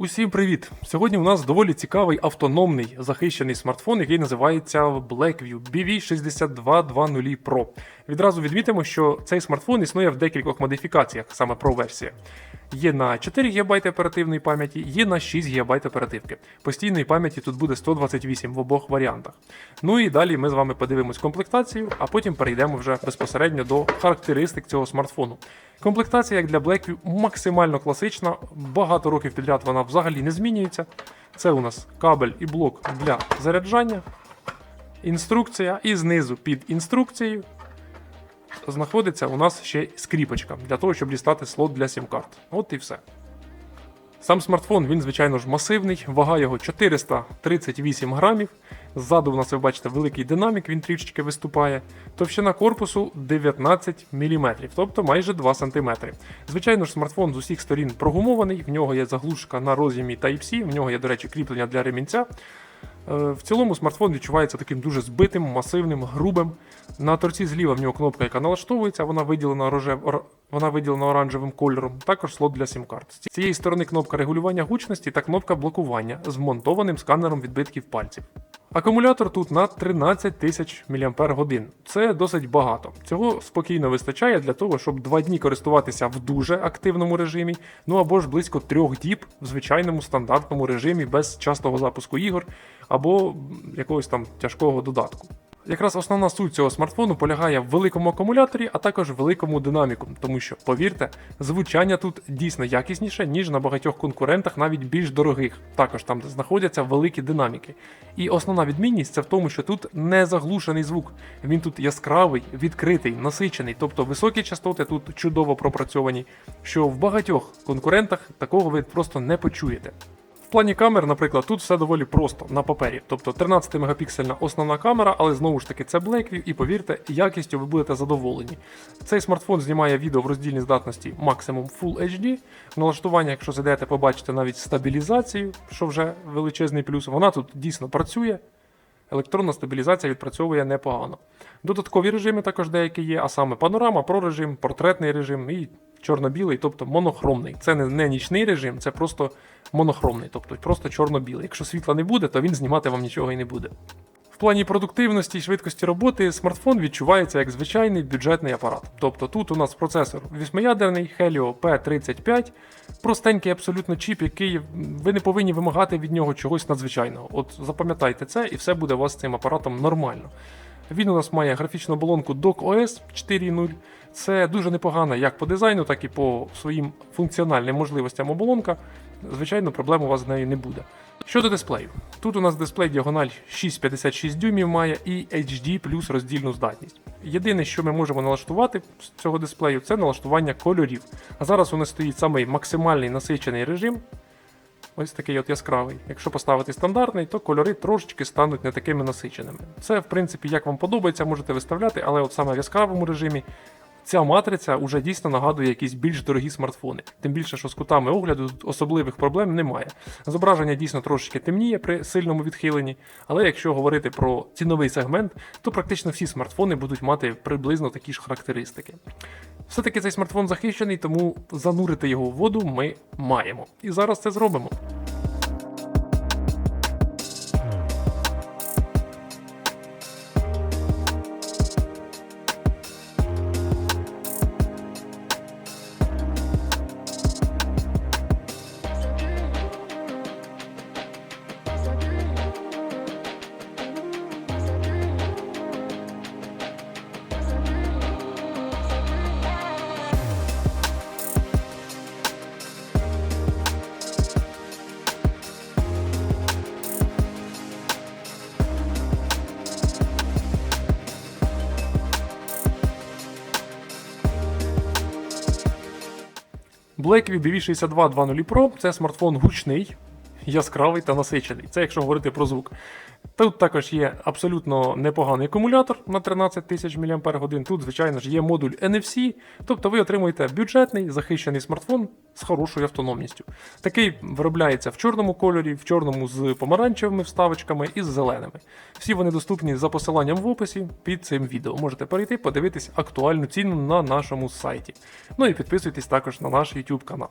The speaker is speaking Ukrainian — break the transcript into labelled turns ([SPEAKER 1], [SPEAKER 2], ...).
[SPEAKER 1] Усім привіт! Сьогодні у нас доволі цікавий автономний захищений смартфон, який називається Blackview BV6220 Pro. Відразу відмітимо, що цей смартфон існує в декількох модифікаціях, саме Pro версія. Є на 4 ГБ оперативної пам'яті, є на 6 ГБ оперативки. Постійної пам'яті тут буде 128 в обох варіантах. Ну і далі ми з вами подивимось комплектацію, а потім перейдемо вже безпосередньо до характеристик цього смартфону. Комплектація, як для Blackview, максимально класична. Багато років підряд вона взагалі не змінюється. Це у нас кабель і блок для заряджання, інструкція, і знизу під інструкцією знаходиться у нас ще скріпочка для того, щоб дістати слот для сім-карт. От і все. Сам смартфон, він, звичайно ж, масивний, вага його 438 грамів. Ззаду у нас, ви бачите, великий динамік, він трішечки виступає. Товщина корпусу 19 мм, тобто майже 2 см. Звичайно ж, смартфон з усіх сторін прогумований, в нього є заглушка на роз'ємі Type-C, в нього є, до речі, кріплення для ремінця. Е, В цілому смартфон відчувається таким дуже збитим, масивним, грубим. На торці зліва в нього кнопка, яка налаштовується, вона виділена, рожев... вона виділена оранжевим кольором, також слот для сім-карт. З цієї сторони кнопка регулювання гучності та кнопка блокування з вмонтованим сканером відбитків пальців. Акумулятор тут на 13 тисяч мАч. Це досить багато. Цього спокійно вистачає для того, щоб два дні користуватися в дуже активному режимі, ну або ж близько трьох діб в звичайному стандартному режимі без частого запуску ігор або якогось там тяжкого додатку. Якраз основна суть цього смартфону полягає в великому акумуляторі, а також великому динаміку, тому що, повірте, звучання тут дійсно якісніше, ніж на багатьох конкурентах, навіть більш дорогих, також там, де знаходяться великі динаміки. І основна відмінність це в тому, що тут не заглушений звук. Він тут яскравий, відкритий, насичений, тобто високі частоти тут чудово пропрацьовані, що в багатьох конкурентах такого ви просто не почуєте. В плані камер, наприклад, тут все доволі просто на папері. Тобто 13-мегапіксельна основна камера, але знову ж таки це Blackview, і повірте, якістю ви будете задоволені. Цей смартфон знімає відео в роздільній здатності максимум Full HD. Налаштування, якщо зайдете, побачите навіть стабілізацію, що вже величезний плюс. Вона тут дійсно працює. Електронна стабілізація відпрацьовує непогано. Додаткові режими також деякі є, а саме панорама, прорежим, портретний режим і чорно-білий, тобто монохромний. Це не, не нічний режим, це просто монохромний, тобто просто чорно-білий. Якщо світла не буде, то він знімати вам нічого і не буде. В плані продуктивності і швидкості роботи смартфон відчувається як звичайний бюджетний апарат. Тобто тут у нас процесор 8-ядерний Helio P35, простенький абсолютно чіп, який ви не повинні вимагати від нього чогось надзвичайного. От запам'ятайте це, і все буде у вас з цим апаратом нормально. Він у нас має графічну оболонку DocOS 4.0. Це дуже непогана як по дизайну, так і по своїм функціональним можливостям оболонка. Звичайно, проблем у вас з нею не буде. Щодо дисплею, тут у нас дисплей діагональ 6,56 дюймів має і HD плюс роздільну здатність. Єдине, що ми можемо налаштувати з цього дисплею, це налаштування кольорів. А зараз у нас стоїть самий максимальний насичений режим. Ось такий от яскравий. Якщо поставити стандартний, то кольори трошечки стануть не такими насиченими. Це, в принципі, як вам подобається, можете виставляти, але от саме в яскравому режимі ця матриця вже дійсно нагадує якісь більш дорогі смартфони. Тим більше, що з кутами огляду особливих проблем немає. Зображення дійсно трошечки темніє при сильному відхиленні, але якщо говорити про ціновий сегмент, то практично всі смартфони будуть мати приблизно такі ж характеристики. Все-таки цей смартфон захищений, тому занурити його в воду ми маємо. І зараз це зробимо. Blackview BV6220 Pro це смартфон гучний, яскравий та насичений. Це якщо говорити про звук. Тут також є абсолютно непоганий акумулятор на 13 тисяч мАч. Тут, звичайно ж, є модуль NFC, тобто ви отримуєте бюджетний захищений смартфон з хорошою автономністю. Такий виробляється в чорному кольорі, в чорному з помаранчевими вставочками і з зеленими. Всі вони доступні за посиланням в описі під цим відео. Можете перейти, подивитись актуальну ціну на нашому сайті. Ну і підписуйтесь також на наш YouTube канал.